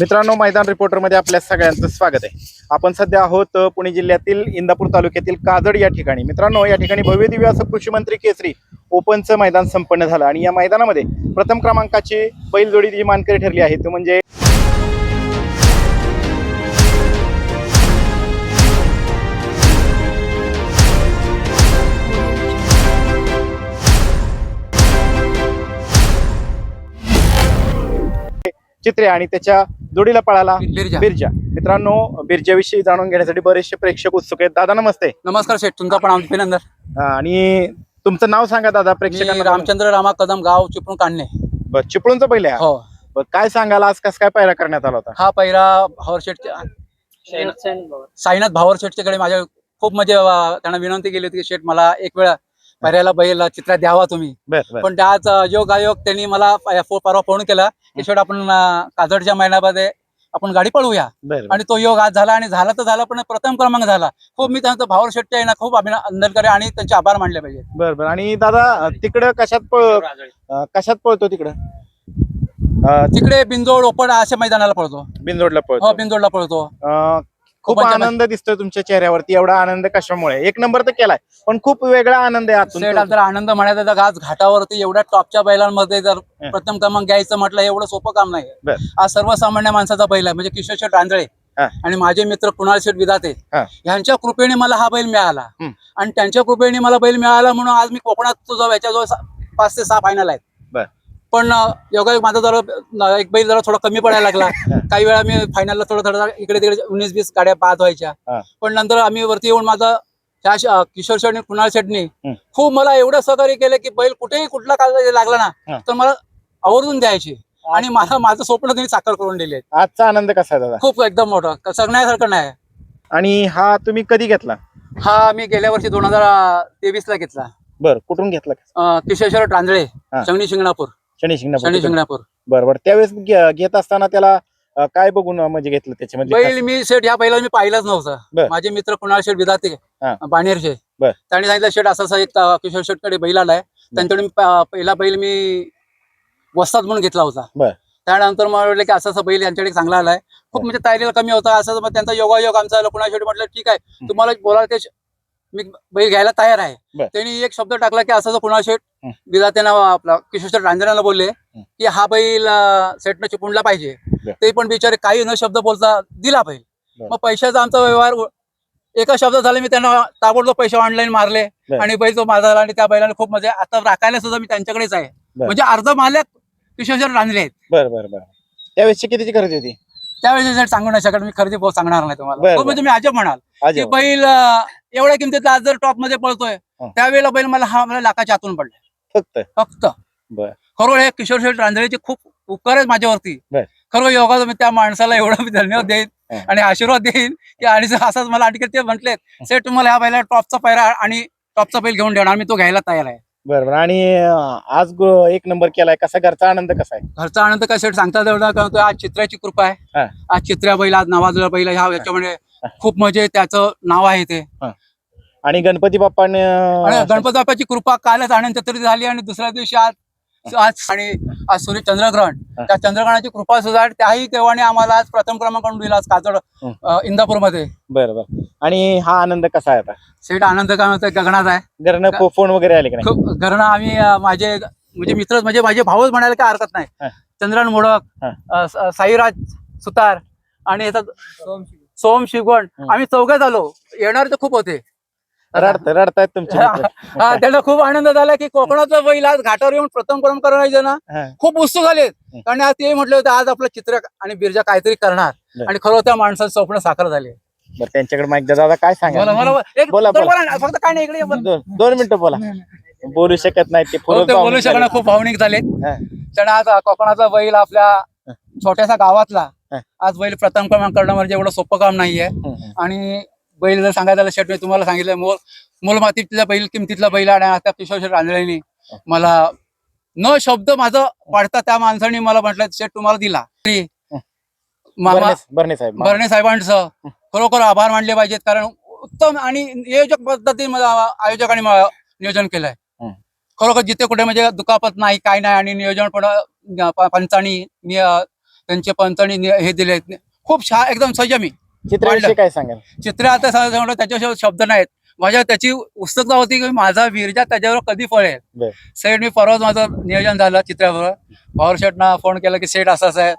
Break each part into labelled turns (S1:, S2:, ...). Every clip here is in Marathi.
S1: मित्रांनो मैदान रिपोर्टरमध्ये आपल्या सगळ्यांचं स्वागत आहे. आपण सध्या आहोत पुणे जिल्ह्यातील इंदापूर तालुक्यातील काजड या ठिकाणी. मित्रांनो या ठिकाणी भव्य दिव्य असं कृषी मंत्री केसरी ओपनचं मैदान संपन्न झालं आणि या मैदानामध्ये प्रथम क्रमांकाची बैलजोडी जी मानकरी ठरली आहे तो म्हणजे चित्रे आणि त्याच्या जोडीला पळाला
S2: बिरजा.
S1: बिरजा. मित्रांनो बिरजाविषयी जाणून घेण्यासाठी बरेचसे प्रेक्षक उत्सुक आहेत. दादा नमस्ते.
S2: नमस्कार शेठ. तुमचा पण अभिनंदन.
S1: आणि तुमचं नाव सांगा दादा प्रेक्षकांना
S2: रामचंद्र रामा कदम गाव चिपळूण काढणे
S1: बरं, चिपळूणचं पहिले हा.
S2: हो
S1: काय सांगाल? आज कसं काय पायरा करण्यात आला होता?
S2: हा पहिला भावर शेठ साईनाथ भावर. शेठच्याकडे माझ्या खूप म्हणजे त्यांना विनंती केली होती की शेठ मला एक वेळा पर्याला बैल चित्र द्यावा तुम्ही.
S1: बरं
S2: पण त्याच योग आयोग त्यांनी मला परवा फोन केला की आपण काजडच्या महिन्यामध्ये आपण गाडी पळवूया. आणि तो योग आज झाला आणि झाला तर झाला पण प्रथम क्रमांक झाला. खूप मी त्यांचं भावर शेठच्या आहे ना खूप अभिनंदन करे आणि त्यांचे आभार मानले पाहिजे
S1: बरं बरं. आणि दादा तिकडं कशात पळ कशात पळतो तिकडं?
S2: तिकडे बिंजोड ओपड अशा मैदानाला पळतो.
S1: बिनजोडला
S2: हो
S1: पळतो
S2: बिंजोडला पळतो.
S1: खूप आनंद दिसतोय तुमच्या चेहऱ्यावरती एवढा आनंद कशामुळे एक नंबर तर केलाय पण खूप वेगळा आनंद आहे आतून
S2: आनंद म्हणायचा तर आज घाटावरती एवढ्या टॉपच्या बैलांमध्ये जर. प्रथम क्रमांक घ्यायचं म्हटलं एवढं सोपं काम नाही. आज सर्वसामान्य माणसाचा बैल आहे म्हणजे किशोर शेठ रांजळे. आणि माझे मित्र कुणाल शेठ विधाते
S1: हा.
S2: यांच्या कृपेने मला हा बैल मिळाला. आणि त्यांच्या कृपेने मला बैल मिळाला म्हणून आज मी कोकणात तुझा याच्याजवळ पाच ते सहा फायनल आहेत. पण योगायोग माझा जरा एक बैल जरा थोडा कमी पडायला लागला. काही वेळा मी फायनलला थोडं थोडं इकडे तिकडे उन्नीस बीस गाड्या बाद व्हायच्या. पण नंतर आम्ही वरती येऊन माझा श- किशोर शेठ आणि कुणाल
S1: हं.
S2: खूप मला एवढं सहकार्य केलं की बैल कुठेही कुठला कागद लागला. ना तर मला आवर्जून द्यायची. आणि मला माझं स्वप्न त्यांनी साकार करून दिले
S1: आजचा आनंद कसा दादा?
S2: खूप एकदम मोठं. सांगण्यासारखं नाही.
S1: आणि हा तुम्ही कधी घेतला?
S2: हा मी गेल्या वर्षी दोन हजार तेवीस ला घेतला.
S1: बर कुठून घेतला?
S2: किशोर रांजळे
S1: हा.
S2: शंगणी शिंगणापूर.
S1: शनी
S2: शनी
S1: शिंगणापूर.
S2: शिंगणापूर
S1: बरोबर त्यावेळेस घे- घेत असताना त्याला अं, काय बघून अं, म्हणजे घेतलं त्याच्यामध्ये
S2: बैल मी शेठ ह्या बैला मी पाहिलाच
S1: बर.
S2: नव्हतं माझे मित्र कुणाल शेठ विधाते
S1: हा.
S2: बाणेर शेठ.
S1: बर.
S2: त्यांनी सांगितलं शेठ असा असा एक अं, किशोर शेठकडे बैल आलाय. त्यांच्याकडे मी प- पहिला बैल मी वस्तात म्हणून घेतला होता. त्यानंतर मला वाटलं की असं असं बैल यांच्याकडे चांगला आलाय. खूप म्हणजे तयारीला कमी होता. असं मग त्यांचा योगायोग आमचा कुणा शेठ म्हटलं ठीक आहे. तुम्हाला बोलायला ते मी बैल घ्यायला तयार आहे
S1: बर.
S2: त्यांनी एक शब्द टाकला की असं कुणा शेठ
S1: हं.
S2: विधात्यानं आपला किशोर रांजणाला बोलले की हा बैल अं, सेटनं चिपळूणला पाहिजे
S1: बर.
S2: ते पण बिचारे काही न शब्द बोलता दिला बैल
S1: बर.
S2: मग पैशाचा आमचा व्यवहार उ- एका शब्द झाला मी त्यांना ताबडतोब पैसे ऑनलाईन मारले
S1: बर.
S2: आणि बैल तो माझा झाला आणि त्या बैलाने खूप म्हणजे आता राखायला सुद्धा मी त्यांच्याकडेच आहे. म्हणजे अर्ध मालक किशोर रांजले आहेत
S1: बरं बरं बरं त्यावेळेसची कितीची खरेदी होती
S2: त्यावेळेस शेठ सांगू नाही शकत मी खरेदी भाव सांगणार नाही तुम्हाला.
S1: बर,
S2: खूप
S1: बर.
S2: म्हणजे मी अजब म्हणाल की बैल अं, एवढ्या किमतीत आज जर टॉपमध्ये पळतोय
S1: हं.
S2: त्यावेळेला बैल मला हा मला लाखाच्या आतून पडला.
S1: फक्त?
S2: फक्त.
S1: बर.
S2: खरोखर हे किशोर शेठ रांजळेचे खूप उपकार आहेत माझ्यावरती.
S1: बर.
S2: खरोखर योगा मी त्या माणसाला एवढा मी धन्यवाद देईन
S1: हं.
S2: आणि आशीर्वाद देईन की आणि जर असाच मला आणखी ते म्हटलेत सेठ तुम्हाला ह्या बैला टॉपचा पैरा आणि टॉपचा बैल घेऊन देणार मी तो घ्यायला तयार आहे.
S1: बरं बरं. आणि अं, आज गो- एक नंबर केलाय. कसा घरचा आनंद कसा आहे?
S2: घरचा आनंद काय सांगता कारण तो आज चित्राची कृपा आहे.
S1: हा.
S2: आज चित्र्या बैल आज नवाजला बैल ह्या याच्यामध्ये खूप म्हणजे त्याचं नाव आहे ते.
S1: आणि गणपती बाप्पाने
S2: आणि गणपती बाप्पाची कृपा कालच आनंद चतुर्थी झाली आणि दुसऱ्या दिवशी आज आज आणि आज सूर्य चंद्रग्रहण. त्या चंद्रग्रहणाची कृपा सुद्धा त्याही देवाने आम्हाला आज प्रथम क्रमांक आणून दिला आज काजड. अ, इंदापूरमध्ये.
S1: बरं बरं. आणि हा आनंद कसा आहे आता?
S2: सेठ आनंद काय म्हणतोय? गगनात आहे.
S1: घरनं फो- फोन वगैरे आले की नाही?
S2: खूप आम्ही अ, माझे म्हणजे मित्र म्हणजे माझे भाऊच म्हणायला काय हरकत नाही. चंद्रन मोडक
S1: हा.
S2: अ, स- साईराज सुतार आणि याचा सोम शिगवण.
S1: हं.
S2: आम्ही चौघात आलो येणार तर खूप होते.
S1: रडत रडतायत तुमचे मित्र.
S2: हा, त्यांना खूप आनंद झाला की कोकणाचा बैल आज घाटावर येऊन प्रथम क्रमांक करायचं ना
S1: हा.
S2: खूप उत्सुक झाले
S1: हं.
S2: कारण आज ते म्हटले होते आज आपलं चित्र आणि बिरजा काहीतरी करणार
S1: बरं.
S2: आणि खरं त्या माणसाचं स्वप्न साकार झाले
S1: बरं त्यांच्याकडे माहिती दादा काय सांगा
S2: एक
S1: बोला. बोला,
S2: फक्त काय नाही इकडे ये, बोल.
S1: दोन दोन मिनिटं बोला बोलू शकत नाही ते
S2: हो, बोलू शकणार खूप भावनिक झाले
S1: हा.
S2: त्यानं आज कोकणाचा बैल आपल्या छोट्याशा गावातला
S1: हं.
S2: आज बैल प्रथम क्रमांक करणं म्हणजे एवढं सोपं काम नाहीये. आणि बैल जर सांगायचं झालं शेट मी तुम्हाला सांगितलं मोल मोल मातीतला बैल किमतीतला बैल आणि आता किशोर शेठ रांजळेनी मला न शब्द माझं पाडता त्या माणसाने मला म्हटलं शेट तुम्हाला दिला.
S1: बर्णे साहेब
S2: साहेबांचं खरोखर आभार मानले पाहिजेत कारण उत्तम आणि नियोजक पद्धतीने आयोजकांनी नियोजन केलंय. खरोखर जिथे कुठे म्हणजे दुखापत नाही काय नाही आणि नियोजन पण पंचांनी त्यांचे पंचांनी हे दिले खूप छान एकदम संयमी.
S1: चित्राविषयी. काय सांगाल?
S2: चित्र आता सांगतो त्याच्याशिवाय शब्द नाहीत. माझ्या त्याची उत्सुकता होती की माझा वीरजा त्याच्यावर कधी फळेल. सेट मी परवाच माझं नियोजन झालं चित्राबरोबर. पॉवर शेटना फोन केला की सेट असं आहे.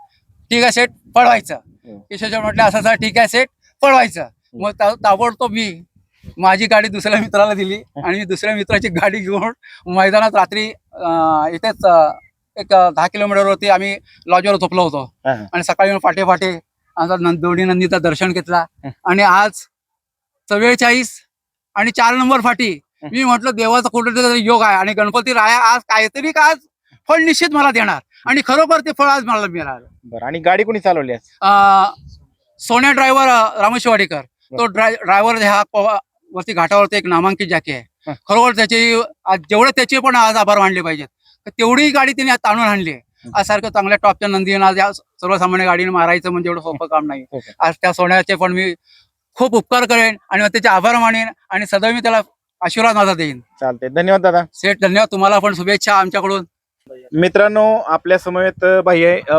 S2: ठीक आहे सेट पळवायचं. किशोर शेट म्हटलं असं असं आहे, ठीक आहे सेट पळवायचं. मग ताबडतोब मी माझी गाडी दुसऱ्या मित्राला दिली आणि दुसऱ्या मित्राची गाडी घेऊन मैदानात रात्री इथेच एक दहा किलोमीटरवरती आम्ही लॉजवर झोपलो होतो. आणि सकाळी फाटे फाटे आमचा दोन्ही नंदीचं दर्शन घेतला. आणि आज चव्वेचाळीस आणि चार नंबर फाटी. मी म्हटलं देवाचा कुठेतरी योग आहे आणि गणपती राया आज काहीतरी का आज फळ निश्चित मला देणार आणि खरोखर ते फळ आज मला मिळालं
S1: बरं आणि गाडी कोणी चालवली
S2: सोन्या ड्रायव्हर रामेश वाडेकर तो ड्रायव्हर हा पवा- वरती घाटावरती एक नामांकित जॅकी आहे. खरोखर त्याची आज जेवढे त्याचे पण आज आभार मानले पाहिजेत तेवढी गाडी तिने आज ताणून आणली आहे. सारखं चांगल्या टॉपच्या नंदीनं आज या सर्वसामान्य गाडीने मारायचं म्हणजे एवढं सोपं काम नाही.
S1: हो?
S2: आज त्या सोन्याचे पण मी खूप उपकार करेन आणि मग त्याचे आभार मानेन आणि सदैव मी त्याला आशीर्वाद माझा देईन.
S1: चालते धन्यवाद दादा.
S2: सेठ धन्यवाद. तुम्हाला पण शुभेच्छा आमच्याकडून.
S1: मित्रांनो आपल्या समवेत अं,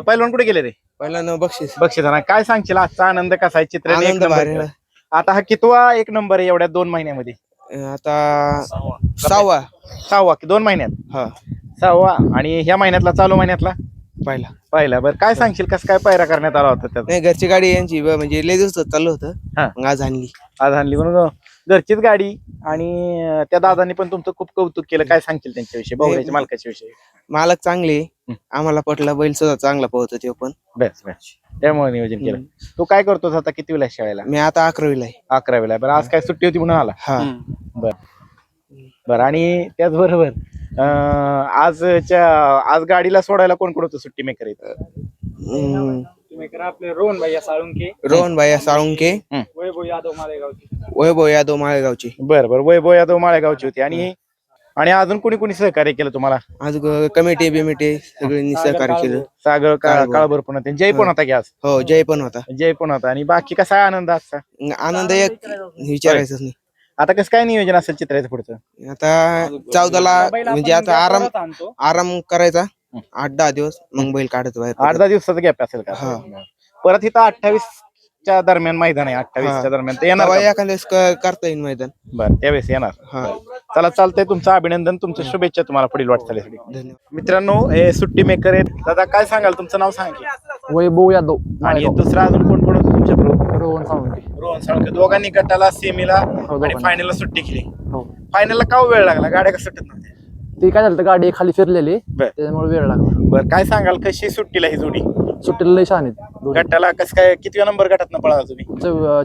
S1: पहिलवान कुठे गेले रे
S3: पहिला न बक्षीस.
S1: बक्षीस. काय सांगशील? आजचा आनंद कसा आहे? चित्र एक
S3: आनंद
S1: नंबर
S3: भारी
S1: केलं. आता हा कितवा एक नंबर आहे एवढ्या दोन महिन्यामध्ये?
S3: आता सहावा.
S1: सहावा. की दोन महिन्यात?
S3: हा.
S1: सहावा आणि ह्या महिन्यातला चालू महिन्यातला?
S3: पहिला.
S1: पहिला. बरं काय सांगशील? कसं काय पायरा करण्यात आला होता त्यात
S3: नाही घरची गाडी यांची ब- म्हणजे लय दिवस चालू होतं.
S1: हा.
S3: मग आज आणली.
S1: आज आणली. म्हणून घरचीच गाडी आणि अं, त्या दादांनी पण तुमचं खूप कौतुक केलं. काय सांगशील त्यांच्याविषयी? बहुऱ्याच्या मालकाच्या विषयी?
S3: मालक चांगले. आम्हाला पटला बैल सुद्धा चांगला पोहतो तो पण.
S1: बस बस. त्यामुळे नियोजन केलं. तू काय करतोस आता किती वेळा शाळेला?
S3: मी आता अकरावीला आहे.
S1: अकरावीला बरं आज काय सुट्टी होती म्हणून आला?
S3: हा.
S1: बरं आणि त्याचबरोबर? आजच्या आज गाडीला सोडायला कोण कोण होतं सुट्टी मेकर.
S4: आपले रोहन भैया साळुंके.
S3: रोहन भाई साळुंके.
S4: वैभव यादव मालेगावचे.
S3: वैभव यादव माळेगावचे
S1: बरं बरं. वैभव यादव माळेगावची होती. आणि आणि अजून कोणी कोणी सहकार्य केलं तुम्हाला?
S3: आज कमिटी बिमिटी सगळ्यांनी सहकार्य केलं.
S1: सागर
S3: काळभोर.
S1: पण होते. जय पण होता की आज?
S3: हो जय पण होता.
S1: जय पण होता. आणि बाकी कसा आनंद आजचा?
S3: आनंद एक विचारायचंच नाही.
S1: आता कसं काय नियोजन असेल चित्राचं पुढचं?
S3: आता चौदाला म्हणजे आता आराम
S4: आणतो.
S3: आराम करायचा. आठ दहा दिवस मग बैल काढत बाहेर
S1: आठ दहा दिवसाचा गॅप असेल का?
S3: हा.
S1: परत इथं अठ्ठावीस च्या दरम्यान मैदान आहे. अठ्ठावीसच्या
S3: हा.
S1: दरम्यान ते येणार
S3: तेव्हा
S1: का?
S3: एखाद्या वेळेस क- करता येईल मैदान.
S1: बरं त्यावेळेस येणार.
S3: हा.
S1: चला चालतंय. तुमचं अभिनंदन तुमच्या शुभेच्छा तुम्हाला पुढील वाटचालीसाठी
S3: धन्यवाद.
S1: मित्रांनो हे सुट्टी मेकर आहेत. दादा काय सांगाल? तुमचं नाव सांगा की.
S5: वैभव यादव.
S1: आणि दुसरा अजून कोण कोण
S5: रोहन साळुंके
S1: रोहन साळुंके दोघांनी गटाला सेमीला आणि
S5: दोघांनी.
S1: फायनलला सुट्टी केली.
S5: हो.
S1: फायनलला का वेळ लागला? गाड्या का सुटत नव्हत्या?
S5: ते काय झालं होतं, गाडी खाली फिरलेली.
S1: बर.
S5: त्याच्यामुळे वेळ लागला.
S1: बरं काय सांगाल कशी सुट्टीला ही जोडी?
S5: सुट्टीला लय छान आहेत.
S1: गटाला कसं काय किती नंबर गटात पळा तुम्ही?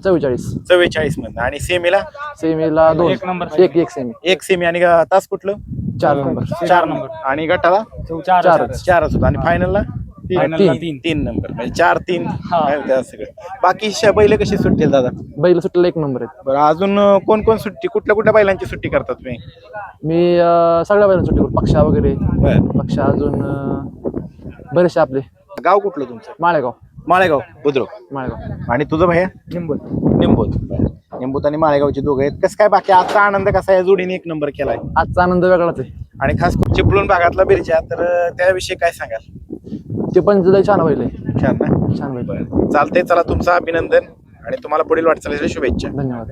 S5: चव्वेचाळीस.
S1: चव्वेचाळीस मधनं. आणि सेमीला
S5: सेमीला दोन.
S4: एक नंबर
S5: एक एक सेमी
S1: एक सेमी आणि तास कुठलं?
S5: चार नंबर.
S1: चार नंबर. आणि गटाला?
S4: चार
S5: चारच.
S1: चारच. होता. आणि फायनलला
S5: तीन.
S4: तीन.
S1: तीन. नंबर म्हणजे चार तीन.
S4: हा.
S1: त्या सगळं? बाकी श- बैल कशी सुट्टी दादा?
S5: बैल सुट्टीला एक नंबर आहेत.
S1: बरं अजून कोण कोण सुट्टी कुठल्या कुठल्या बैलांची सुट्टी करतात तुम्ही?
S5: मी अं, सगळ्या बैलांना सुट्टी करतो पक्षा वगैरे.
S1: बरं.
S5: पक्षा अजून अं, बरेचसे आपले.
S1: गाव कुठलं तुमचं?
S5: माळेगाव.
S1: माळेगाव बुद्रुक.
S5: माळेगाव.
S1: आणि तुझं भैया? निंबूत निंबूत बरं. निंबूत आणि माळेगावचे दोघे आहेत. कसं काय बाकी आजचा आनंद कसा आहे? या जोडीने एक नंबर केलाय.
S5: आजचा आनंद वेगळाच आहे.
S1: आणि खास करून चिपळूण भागातला बिरजा तर अं, त्याविषयी काय सांगाल?
S5: ते पण लय छान आहे.
S1: छान ना?
S5: छान बैल
S1: चालतंय चला तुमचं अभिनंदन आणि तुम्हाला पुढील वाटचालीसाठी शुभेच्छा.
S5: धन्यवाद.